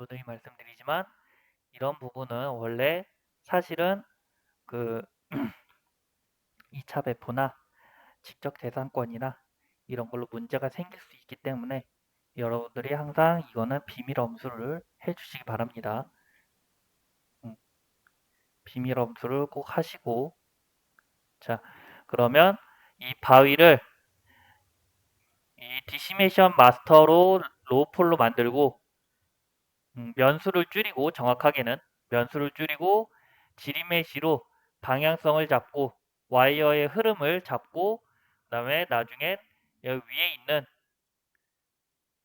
누누이 말씀드리지만 이런 부분은 원래 사실은 그 2차 배포나 직접 재산권이나 이런 걸로 문제가 생길 수 있기 때문에 여러분들이 항상 이거는 비밀 엄수를 해주시기 바랍니다. 음, 비밀 엄수를 꼭 하시고 자 그러면 이 바위를 이 디시메이션 마스터로 로우폴로 만들고 음, 면수를 줄이고 정확하게는 면수를 줄이고 지리메시로 방향성을 잡고 와이어의 흐름을 잡고 그 다음에 나중에 위에 있는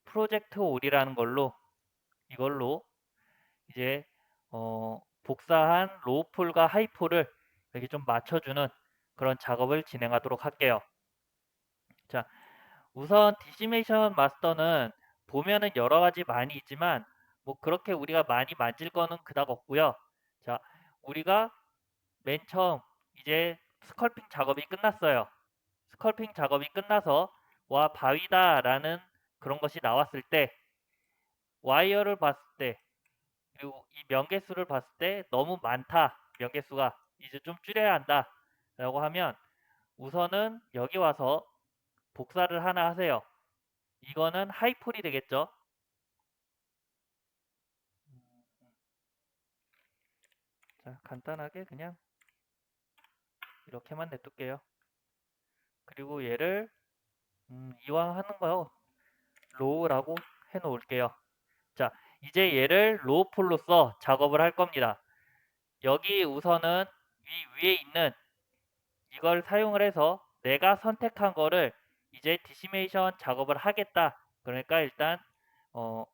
프로젝트 올이라는 걸로 이걸로 이제 어, 복사한 로우폴과 하이폴을 이렇게 좀 맞춰주는 그런 작업을 진행하도록 할게요. 자, 우선 디시메이션 마스터는 보면은 여러 가지 많이 있지만 뭐 그렇게 우리가 많이 만질 거는 그닥 없고요. 자, 우리가 맨 처음 이제 스컬핑 작업이 끝났어요. 스컬핑 작업이 끝나서 와 바위다라는 그런 것이 나왔을 때 와이어를 봤을 때 그리고 이 명계수를 봤을 때 너무 많다 명계수가 이제 좀 줄여야 한다 라고 하면 우선은 여기 와서 복사를 하나 하세요 이거는 하이폴이 되겠죠 자 간단하게 그냥 이렇게만 냅둘게요. 그리고 얘를 음, 이왕 하는 거 로우라고 해 놓을게요. 자 이제 얘를 로우 폴로써 작업을 할 겁니다. 여기 우선은 위 위에 있는 이걸 사용을 해서 내가 선택한 거를 이제 디시메이션 작업을 하겠다. 그러니까 일단 어,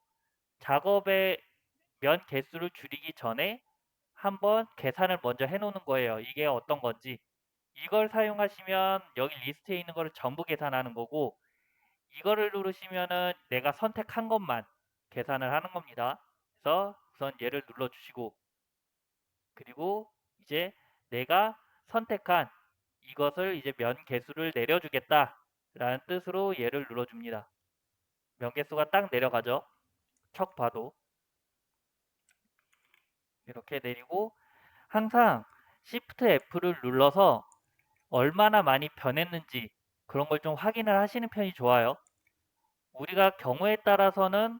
작업의 면 개수를 줄이기 전에 한번 계산을 먼저 해 놓는 거예요 이게 어떤 건지 이걸 사용하시면 여기 리스트에 있는 거를 전부 계산하는 거고 이거를 누르시면은 내가 선택한 것만 계산을 하는 겁니다. 그래서 우선 얘를 눌러주시고 그리고 이제 내가 선택한 이것을 이제 면 개수를 내려주겠다 라는 뜻으로 얘를 눌러줍니다. 면 개수가 딱 내려가죠. 척 봐도 이렇게 내리고 항상 Shift F를 눌러서 얼마나 많이 변했는지 그런 걸 좀 확인을 하시는 편이 좋아요. 우리가 경우에 따라서는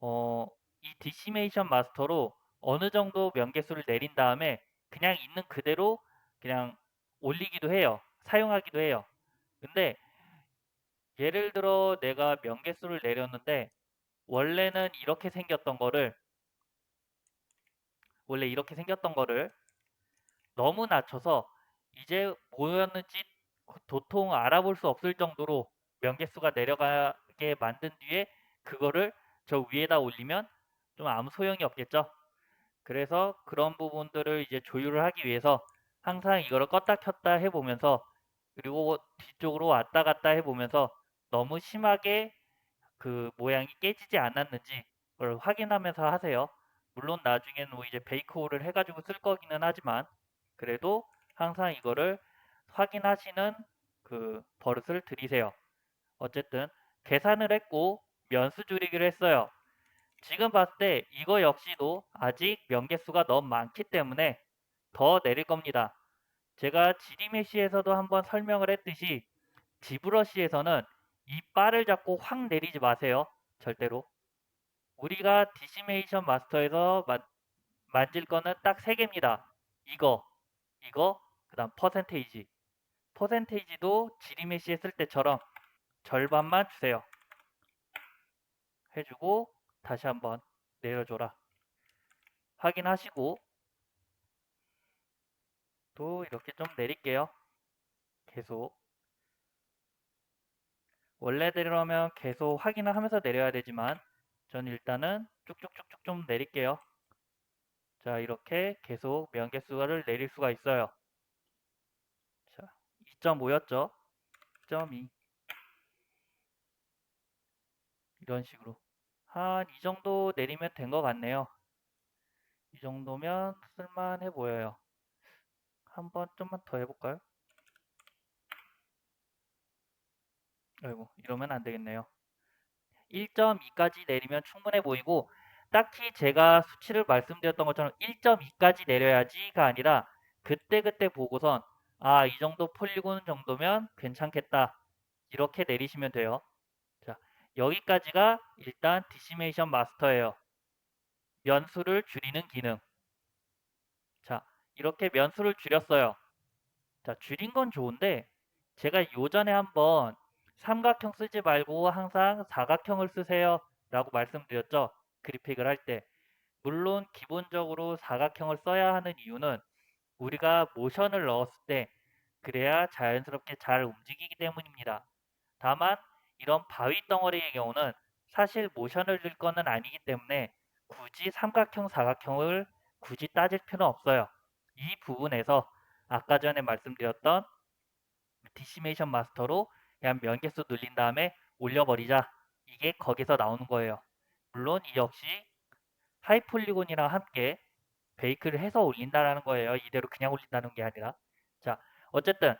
어, 이 디시메이션 마스터로 어느 정도 명계수를 내린 다음에 그냥 있는 그대로 그냥 올리기도 해요. 사용하기도 해요. 근데 예를 들어 내가 명계수를 내렸는데 원래는 이렇게 생겼던 거를 원래 이렇게 생겼던 거를 너무 낮춰서 이제 뭐였는지 도통 알아볼 수 없을 정도로 명계수가 내려가게 만든 뒤에 그거를 저 위에다 올리면 좀 아무 소용이 없겠죠. 그래서 그런 부분들을 이제 조율을 하기 위해서 항상 이거를 껐다 켰다 해보면서 그리고 뒤쪽으로 왔다 갔다 해보면서 너무 심하게 그 모양이 깨지지 않았는지 그걸 확인하면서 하세요. 물론 나중에는 뭐 이제 베이크홀을 해가지고 쓸 거기는 하지만 그래도 항상 이거를 확인하시는 그 버릇을 들이세요. 어쨌든 계산을 했고 면수 줄이기를 했어요. 지금 봤을 때 이거 역시도 아직 명계수가 너무 많기 때문에 더 내릴 겁니다. 제가 지리메시에서도 한번 설명을 했듯이 지브러시에서는 이 바를 잡고 확 내리지 마세요. 절대로. 우리가 디시메이션 마스터에서 마, 만질 거는 딱 세 개입니다. 이거, 이거, 그 다음 퍼센테이지. 퍼센테이지도 지리메시 했을 때처럼 절반만 주세요. 해주고 다시 한번 내려줘라. 확인하시고 또 이렇게 좀 내릴게요. 계속 원래대로라면 계속 확인을 하면서 내려야 되지만 전 일단은 쭉쭉쭉쭉 좀 내릴게요. 자 이렇게 계속 면계수를 내릴 수가 있어요. 자 2.5였죠. 2.2 이런 식으로 한 이 정도 내리면 된 것 같네요. 이 정도면 쓸만해 보여요. 한 번 좀만 더 해볼까요? 아이고 이러면 안 되겠네요. 1.2까지 내리면 충분해 보이고 딱히 제가 수치를 말씀드렸던 것처럼 1.2까지 내려야지가 아니라 그때 그때 보고선 아, 이 정도 폴리곤 정도면 괜찮겠다. 이렇게 내리시면 돼요. 자, 여기까지가 일단 디시메이션 마스터예요. 면수를 줄이는 기능. 자, 이렇게 면수를 줄였어요. 자, 줄인 건 좋은데 제가 요전에 한번 삼각형 쓰지 말고 항상 사각형을 쓰세요 라고 말씀드렸죠. 그래픽을 할 때. 물론 기본적으로 사각형을 써야 하는 이유는 우리가 모션을 넣었을 때 그래야 자연스럽게 잘 움직이기 때문입니다. 다만 이런 바위 덩어리의 경우는 사실 모션을 줄 거는 아니기 때문에 굳이 삼각형, 사각형을 굳이 따질 필요는 없어요. 이 부분에서 아까 전에 말씀드렸던 디시메이션 마스터로 그냥 면계수 늘린 다음에 올려버리자. 이게 거기서 나오는 거예요. 물론 이 역시 하이폴리곤이랑 함께 베이크를 해서 올린다라는 거예요. 이대로 그냥 올린다는 게 아니라. 자, 어쨌든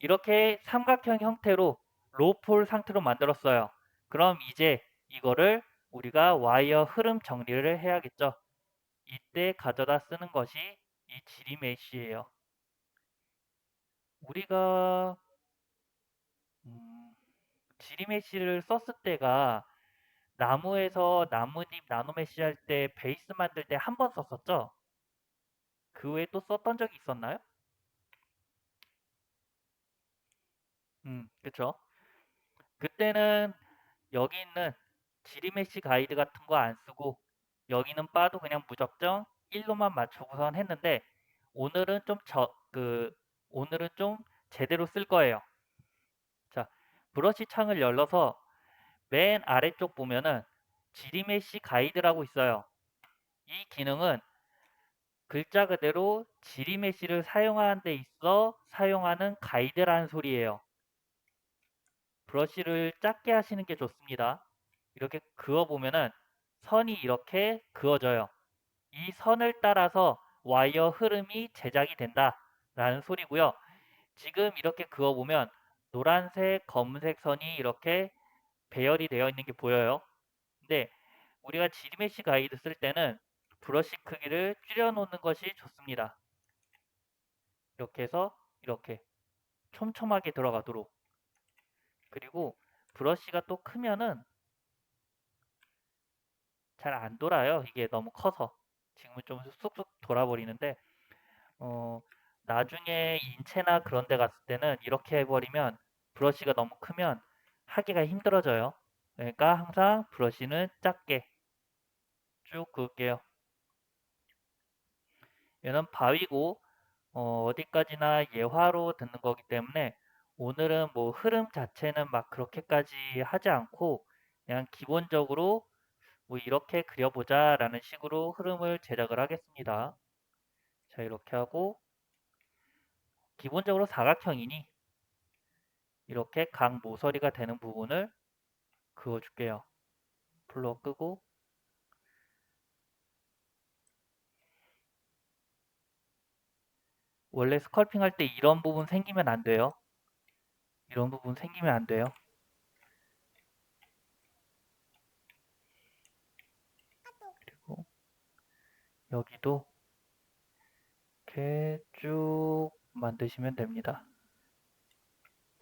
이렇게 삼각형 형태로 로폴 상태로 만들었어요. 그럼 이제 이거를 우리가 와이어 흐름 정리를 해야겠죠. 이때 가져다 쓰는 것이 이 지리 메시예요. 우리가 음, 지리 메시를 썼을 때가 나무에서 나뭇잎 나노 메시 할때 베이스 만들 때 한 번 썼었죠? 그 외에 또 썼던 적이 있었나요? 음, 그쵸. 그때는 여기 있는 지리메시 가이드 같은 거 안 쓰고 여기는 빠도 그냥 무적정 1로만 맞추고선 했는데 오늘은 좀 저, 그, 오늘은 좀 제대로 쓸 거예요. 자, 브러쉬 창을 열어서 맨 아래쪽 보면은 지리메시 가이드라고 있어요. 이 기능은 글자 그대로 지리메시를 사용하는 데 있어 사용하는 가이드라는 소리예요. 브러쉬를 작게 하시는 게 좋습니다. 이렇게 그어보면은 선이 이렇게 그어져요. 이 선을 따라서 와이어 흐름이 제작이 된다 라는 소리고요. 지금 이렇게 그어보면 노란색, 검은색 선이 이렇게 배열이 되어 있는 게 보여요. 근데 우리가 지리메시 가이드 쓸 때는 브러쉬 크기를 줄여놓는 것이 좋습니다. 이렇게 해서 이렇게 촘촘하게 들어가도록 그리고 브러쉬가 또 크면은 잘 안 돌아요. 이게 너무 커서 지금은 좀 쑥쑥 돌아버리는데 어, 나중에 인체나 그런 데 갔을 때는 이렇게 해버리면 브러쉬가 너무 크면 하기가 힘들어져요. 그러니까 항상 브러쉬는 작게 쭉 그을게요. 얘는 바위고 어, 어디까지나 예화로 듣는 거기 때문에 오늘은 뭐 흐름 자체는 막 그렇게까지 하지 않고 그냥 기본적으로 뭐 이렇게 그려보자 라는 식으로 흐름을 제작을 하겠습니다. 자 이렇게 하고 기본적으로 사각형이니 이렇게 각 모서리가 되는 부분을 그어줄게요. 블록 끄고 원래 스컬핑 할 때 이런 부분 생기면 안 돼요. 이런 부분 생기면 안 돼요. 그리고 여기도 이렇게 쭉 만드시면 됩니다.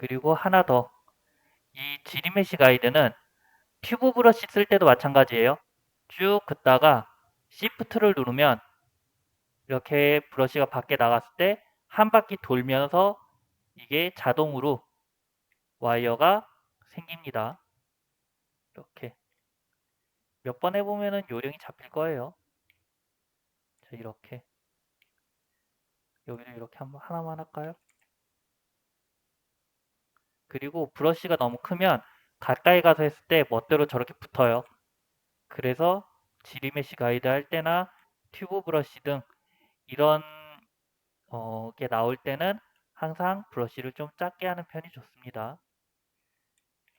그리고 하나 더. 이 지리메시 가이드는 튜브 브러쉬 쓸 때도 마찬가지예요. 쭉 긋다가 Shift를 누르면 이렇게 브러쉬가 밖에 나갔을 때 한 바퀴 돌면서 이게 자동으로 와이어가 생깁니다. 이렇게 몇 번 해보면 요령이 잡힐 거예요. 자 이렇게 여기도 이렇게 한번 하나만 할까요? 그리고 브러쉬가 너무 크면 가까이 가서 했을 때 멋대로 저렇게 붙어요. 그래서 지리메시 가이드 할 때나 튜브 브러쉬 등 이런 어, 게 나올 때는 항상 브러쉬를 좀 작게 하는 편이 좋습니다.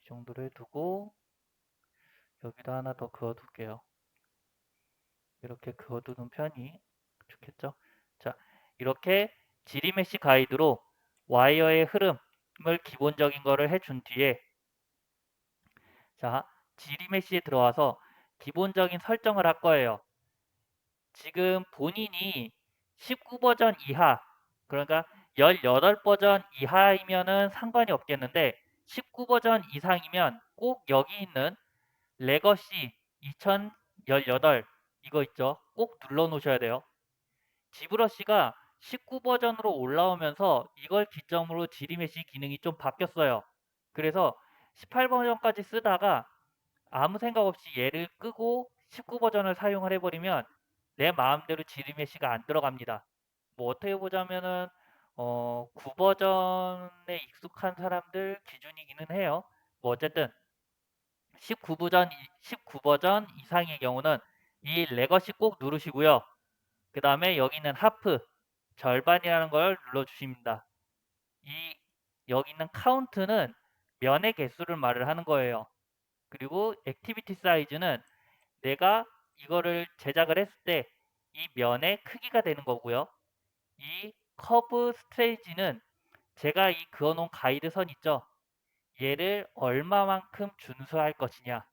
이 정도를 두고 여기도 하나 더 그어둘게요. 이렇게 그어두는 편이 좋겠죠. 자, 이렇게 지리메시 가이드로 와이어의 흐름 을 기본적인 거를 해준 뒤에 자, 지리메시에 들어와서 기본적인 설정을 할 거예요. 지금 본인이 19버전 이하, 그러니까 18버전 이하이면은 상관이 없겠는데 19버전 이상이면 꼭 여기 있는 레거시 2018 이거 있죠? 꼭 눌러 놓으셔야 돼요. 지브러시가 19 버전으로 올라오면서 이걸 기점으로 지리메시 기능이 좀 바뀌었어요. 그래서 18 버전까지 쓰다가 아무 생각 없이 얘를 끄고 19 버전을 사용을 해버리면 내 마음대로 지리메시가 안 들어갑니다. 뭐 어떻게 보자면은 어 9버전에 익숙한 사람들 기준이기는 해요. 뭐 어쨌든 19버전 19버전 이상의 경우는 이 레거시 꼭 누르시고요. 그 다음에 여기는 하프 절반이라는 걸 눌러주십니다. 이 여기 있는 카운트는 면의 개수를 말을 하는 거예요. 그리고 액티비티 사이즈는 내가 이거를 제작을 했을 때 이 면의 크기가 되는 거고요. 이 커브 스트레이지는 제가 이 그어놓은 가이드 선 있죠. 얘를 얼마만큼 준수할 것이냐.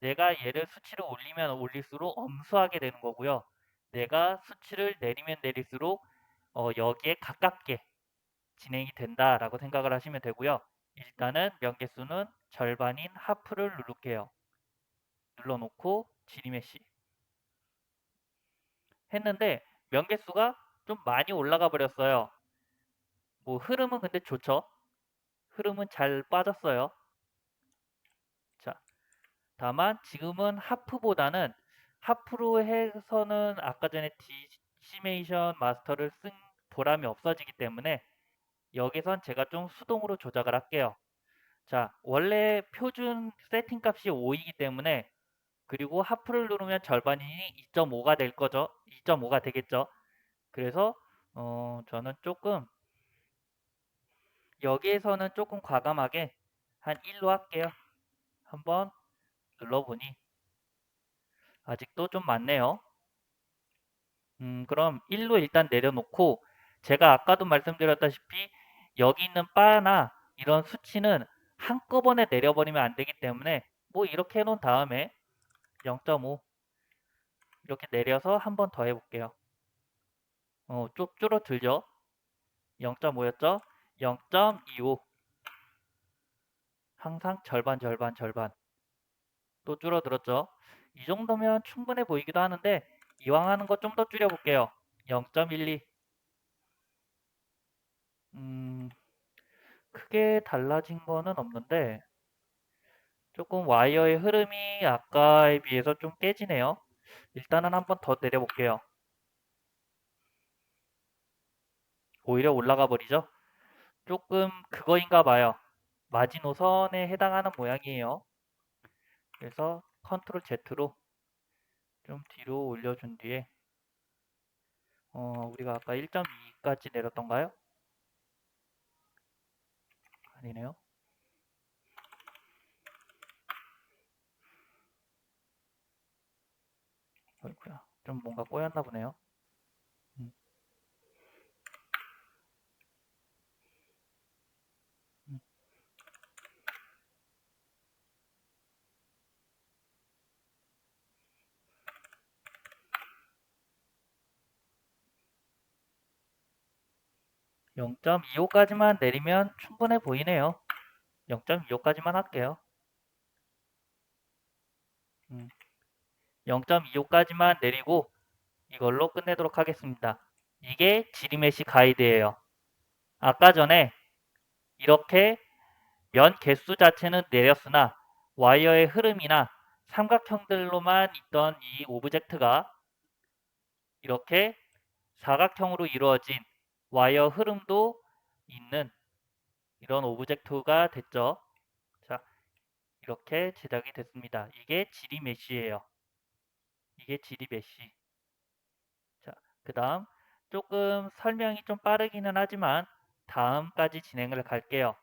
내가 얘를 수치를 올리면 올릴수록 엄수하게 되는 거고요. 내가 수치를 내리면 내릴수록 어, 여기에 가깝게 진행이 된다라고 생각을 하시면 되고요. 일단은 명개수는 절반인 하프를 누를게요. 눌러놓고 지리메시 했는데 명개수가 좀 많이 올라가 버렸어요. 뭐 흐름은 근데 좋죠. 흐름은 잘 빠졌어요. 자, 다만 지금은 하프보다는 하프로 해서는 아까 전에 디시메이션 마스터를 쓴 보람이 없어지기 때문에 여기선 제가 좀 수동으로 조작을 할게요. 자, 원래 표준 세팅 값이 5이기 때문에 그리고 하프를 누르면 절반이니 2.5가 될 거죠. 2.5가 되겠죠. 그래서 어, 저는 조금 여기에서는 조금 과감하게 한 1로 할게요. 한번 눌러보니 아직도 좀 많네요. 음, 그럼 1로 일단 내려놓고 제가 아까도 말씀드렸다시피 여기 있는 바나 이런 수치는 한꺼번에 내려버리면 안 되기 때문에 뭐 이렇게 해놓은 다음에 0.5 이렇게 내려서 한 번 더 해볼게요. 어, 좀 줄어들죠? 0.5였죠? 0.25 항상 절반 절반 절반 또 줄어들었죠? 이 정도면 충분해 보이기도 하는데 이왕 하는 거 좀 더 줄여볼게요. 0.12 음, 크게 달라진 거는 없는데 조금 와이어의 흐름이 아까에 비해서 좀 깨지네요. 일단은 한번 더 내려볼게요. 오히려 올라가 버리죠. 조금 그거인가 봐요. 마지노선에 해당하는 모양이에요. 그래서 컨트롤 Z로 좀 뒤로 올려준 뒤에 어, 우리가 아까 1.2까지 내렸던가요? 아니네요. 어이구야. 좀 뭔가 꼬였나 보네요. (0.25까지만) 내리면 충분해 보이네요 0.25까지만 할게요 음. 0.25까지만 내리고 이걸로 끝내도록 하겠습니다. 이게 지리메시 가이드예요. 아까 전에 이렇게 면 개수 자체는 내렸으나 와이어의 흐름이나 삼각형들로만 있던 이 오브젝트가 이렇게 사각형으로 이루어진 와이어 흐름도 있는 이런 오브젝트가 됐죠. 자, 이렇게 제작이 됐습니다. 이게 지리 메쉬예요. 이게 지리 메쉬. 자, 그 다음 조금 설명이 좀 빠르기는 하지만 다음까지 진행을 갈게요.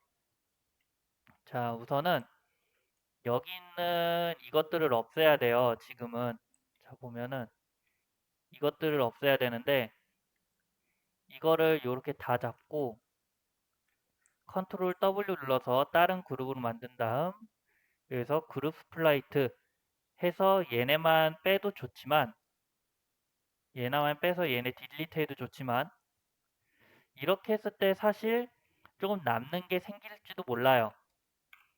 자, 우선은 여기 있는 이것들을 없애야 돼요. 지금은. 자, 보면은 이것들을 없애야 되는데 이거를 이렇게 다 잡고 컨트롤 W 눌러서 다른 그룹으로 만든 다음 여기서 그룹 스플라이트 해서 얘네만 빼도 좋지만 얘네만 빼서 얘네 딜리트 해도 좋지만 이렇게 했을 때 사실 조금 남는 게 생길지도 몰라요.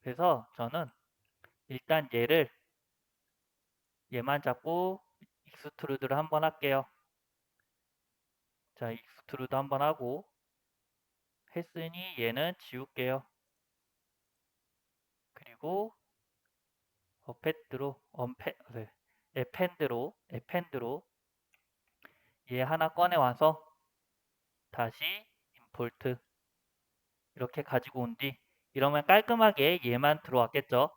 그래서 저는 일단 얘를 얘만 잡고 익스트루드를 한번 할게요. 자, 익스트루드 한번 하고 했으니 얘는 지울게요. 그리고 어펜드로 언펜 네, 에펜드로 에펜드로 얘 하나 꺼내 와서 다시 임포트 이렇게 가지고 온 뒤 이러면 깔끔하게 얘만 들어왔겠죠.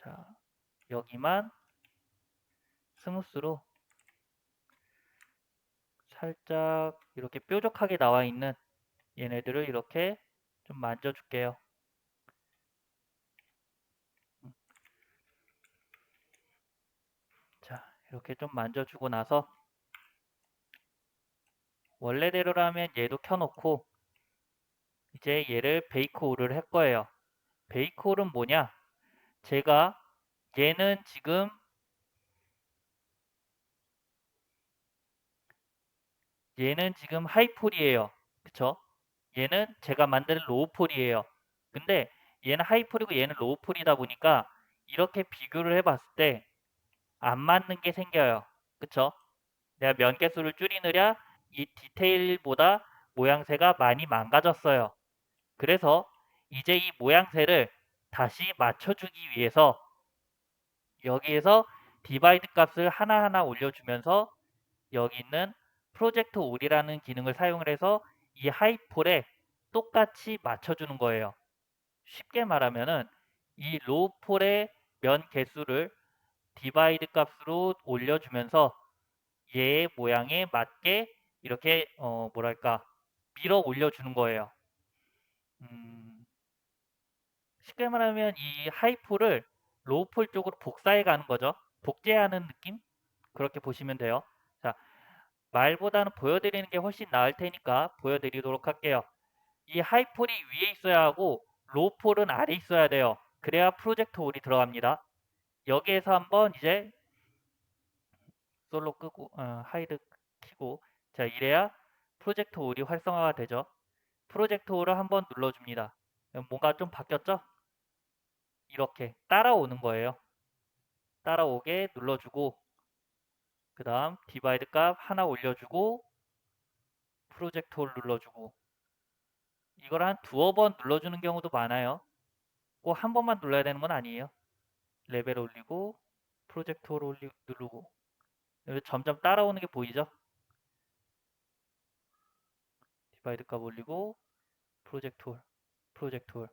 자, 여기만 스무스로 살짝 이렇게 뾰족하게 나와 있는 얘네들을 이렇게 좀 만져줄게요. 자, 이렇게 좀 만져주고 나서 원래대로라면 얘도 켜놓고 이제 얘를 베이크홀을 할 거예요. 베이크홀은 뭐냐? 제가 얘는 지금 얘는 지금 하이폴이에요. 그쵸? 얘는 제가 만든 로우폴이에요. 근데 얘는 하이폴이고 얘는 로우폴이다 보니까 이렇게 비교를 해봤을 때 안 맞는 게 생겨요. 그쵸? 내가 면 개수를 줄이느랴 이 디테일보다 모양새가 많이 망가졌어요. 그래서 이제 이 모양새를 다시 맞춰주기 위해서 여기에서 디바이드 값을 하나하나 올려주면서 여기 있는 프로젝트 올이라는 기능을 사용을 해서 이 하이폴에 똑같이 맞춰주는 거예요. 쉽게 말하면은 이 로우폴의 면 개수를 디바이드 값으로 올려주면서 얘의 모양에 맞게 이렇게 어 뭐랄까 밀어 올려주는 거예요. 음, 쉽게 말하면 이 하이폴을 로우폴 쪽으로 복사해 가는 거죠. 복제하는 느낌? 그렇게 보시면 돼요. 자, 말보다는 보여드리는 게 훨씬 나을 테니까 보여드리도록 할게요. 이 하이폴이 위에 있어야 하고 로우폴은 아래 있어야 돼요. 그래야 프로젝트 올이 들어갑니다. 여기에서 한번 이제 솔로 끄고 어, 하이드 키고 자 이래야 프로젝트 올이 활성화가 되죠. 프로젝트 올을 한번 눌러줍니다. 뭔가 좀 바뀌었죠? 이렇게 따라오는 거예요. 따라오게 눌러주고 그 다음 디바이드 값 하나 올려주고 프로젝트 홀 눌러주고 이걸 한 두어 번 눌러주는 경우도 많아요. 꼭 한 번만 눌러야 되는 건 아니에요. 레벨 올리고 프로젝트 홀 올리, 누르고 점점 따라오는 게 보이죠? 디바이드 값 올리고 프로젝트 홀, 프로젝트 홀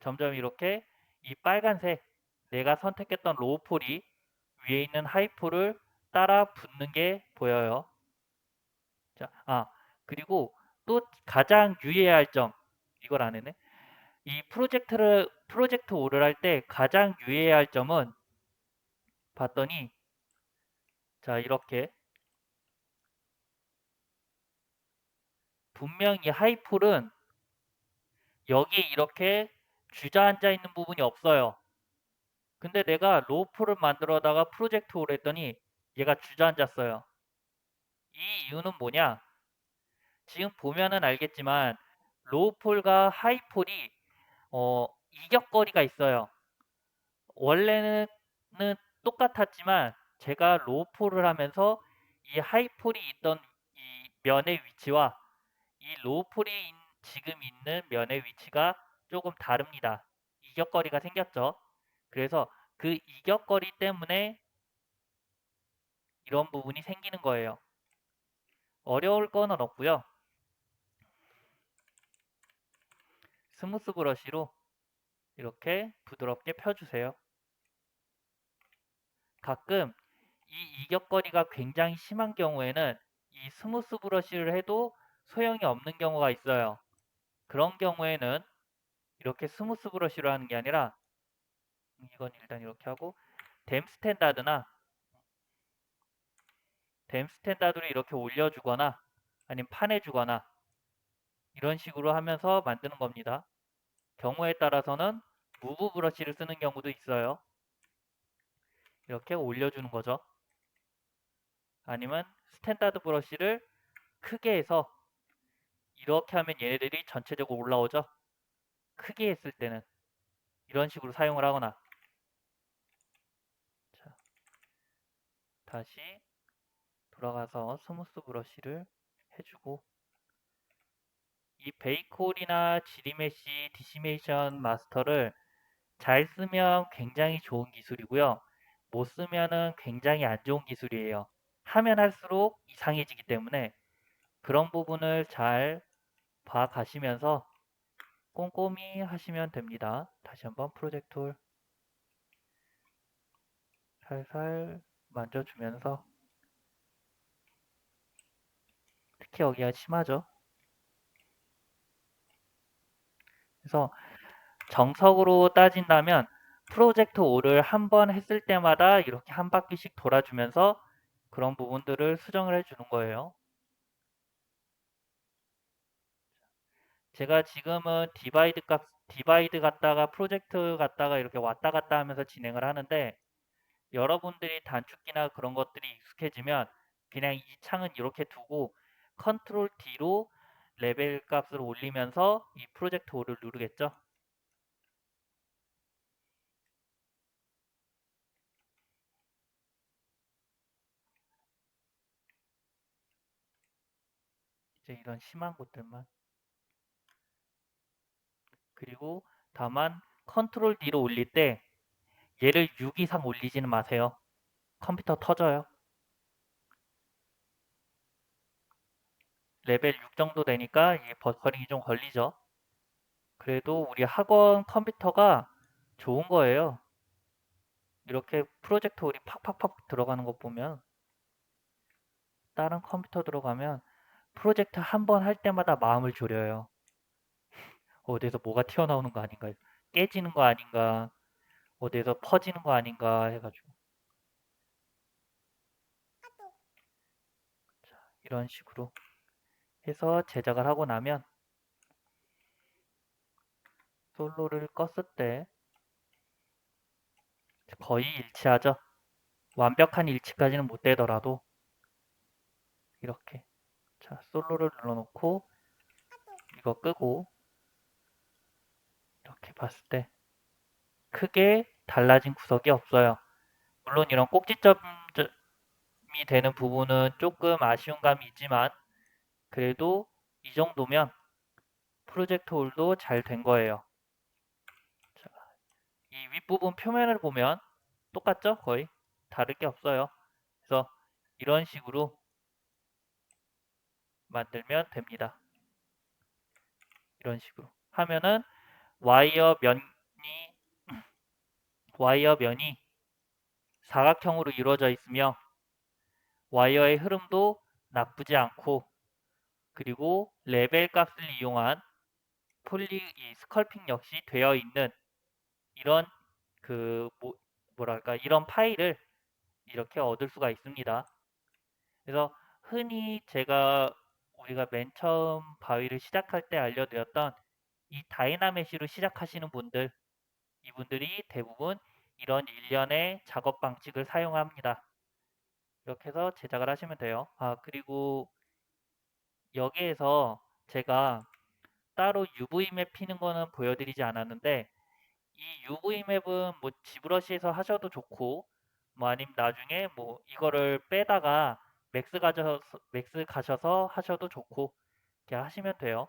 점점 이렇게 이 빨간색 내가 선택했던 로우 폴이 위에 있는 하이 폴을 따라 붙는 게 보여요. 자, 아 그리고 또 가장 유의해야 할 점 이걸 안 했네. 이 프로젝트를 프로젝트 오를 할 때 가장 유의해야 할 점은 봤더니 자 이렇게 분명 히 하이폴은 여기에 이렇게 주저앉아 있는 부분이 없어요. 근데 내가 로우폴을 만들어다가 프로젝트 오를 했더니 얘가 주저앉았어요. 이 이유는 뭐냐? 지금 보면은 알겠지만 로우폴과 하이폴이 어, 이격거리가 있어요. 원래는 똑같았지만 제가 로우폴을 하면서 이 하이폴이 있던 이 면의 위치와 이 로우폴이 지금 있는 면의 위치가 조금 다릅니다. 이격거리가 생겼죠. 그래서 그 이격거리 때문에 이런 부분이 생기는 거예요. 어려울 거는 없고요. 스무스 브러쉬로 이렇게 부드럽게 펴주세요. 가끔 이 이격거리가 굉장히 심한 경우에는 이 스무스 브러쉬를 해도 소용이 없는 경우가 있어요. 그런 경우에는 이렇게 스무스 브러쉬로 하는 게 아니라 이건 일단 이렇게 하고 댐 스탠다드나 댐 스탠다드로 이렇게 올려주거나 아니면 파내주거나 이런 식으로 하면서 만드는 겁니다. 경우에 따라서는 무브 브러쉬를 쓰는 경우도 있어요. 이렇게 올려주는 거죠. 아니면 스탠다드 브러쉬를 크게 해서 이렇게 하면 얘네들이 전체적으로 올라오죠. 크게 했을 때는 이런 식으로 사용을 하거나 자, 다시 돌아가서 스무스 브러쉬를 해주고 이 베이콜이나 지리메시 디시메이션 마스터를 잘 쓰면 굉장히 좋은 기술이고요. 못 쓰면은 굉장히 안 좋은 기술이에요. 하면 할수록 이상해지기 때문에 그런 부분을 잘 봐가시면서 꼼꼼히 하시면 됩니다. 다시 한번 프로젝트 툴 살살 만져주면서 특히 여기가 심하죠. 그래서 정석으로 따진다면 프로젝트 5를 한 번 했을 때마다 이렇게 한 바퀴씩 돌아주면서 그런 부분들을 수정을 해주는 거예요. 제가 지금은 디바이드 값, 디바이드 갔다가 프로젝트 갔다가 이렇게 왔다 갔다 하면서 진행을 하는데 여러분들이 단축키나 그런 것들이 익숙해지면 그냥 이 창은 이렇게 두고 컨트롤 D로 레벨 값을 올리면서 이 프로젝트 5를 누르겠죠. 이제 이런 심한 것들만 그리고 다만 컨트롤 D로 올릴 때 얘를 6 이상 올리지는 마세요. 컴퓨터 터져요. 레벨 6 정도 되니까 이 버퍼링이 좀 걸리죠. 그래도 우리 학원 컴퓨터가 좋은 거예요. 이렇게 프로젝터 우리 팍팍팍 들어가는 거 보면 다른 컴퓨터 들어가면 프로젝트 한 번 할 때마다 마음을 졸여요. 어디서 뭐가 튀어나오는 거 아닌가, 깨지는 거 아닌가, 어디서 퍼지는 거 아닌가 해가지고. 자, 이런 식으로 해서 제작을 하고 나면 솔로를 껐을 때 거의 일치하죠. 완벽한 일치까지는 못 되더라도 이렇게 자 솔로를 눌러놓고 이거 끄고 이렇게 봤을 때 크게 달라진 구석이 없어요. 물론 이런 꼭지점이 되는 부분은 조금 아쉬운 감이 있지만 그래도 이 정도면 프로젝트 홀도 잘 된 거예요. 자, 이 윗부분 표면을 보면 똑같죠? 거의 다를 게 없어요. 그래서 이런 식으로 만들면 됩니다. 이런 식으로 하면은 와이어 면이 와이어 면이 사각형으로 이루어져 있으며 와이어의 흐름도 나쁘지 않고 그리고 레벨 값을 이용한 폴리 이 스컬핑 역시 되어 있는 이런 그 뭐, 뭐랄까 이런 파일을 이렇게 얻을 수가 있습니다. 그래서 흔히 제가 우리가 맨 처음 바위를 시작할 때 알려드렸던 이 다이나메시로 시작하시는 분들 이분들이 대부분 이런 일련의 작업 방식을 사용합니다. 이렇게 해서 제작을 하시면 돼요. 아 그리고 여기에서 제가 따로 UV맵 피는 거는 보여드리지 않았는데 이 UV맵은 뭐 지브러시에서 하셔도 좋고 뭐 아니면 나중에 뭐 이거를 빼다가 맥스 가셔서 맥스 가셔서 하셔도 좋고 이렇게 하시면 돼요.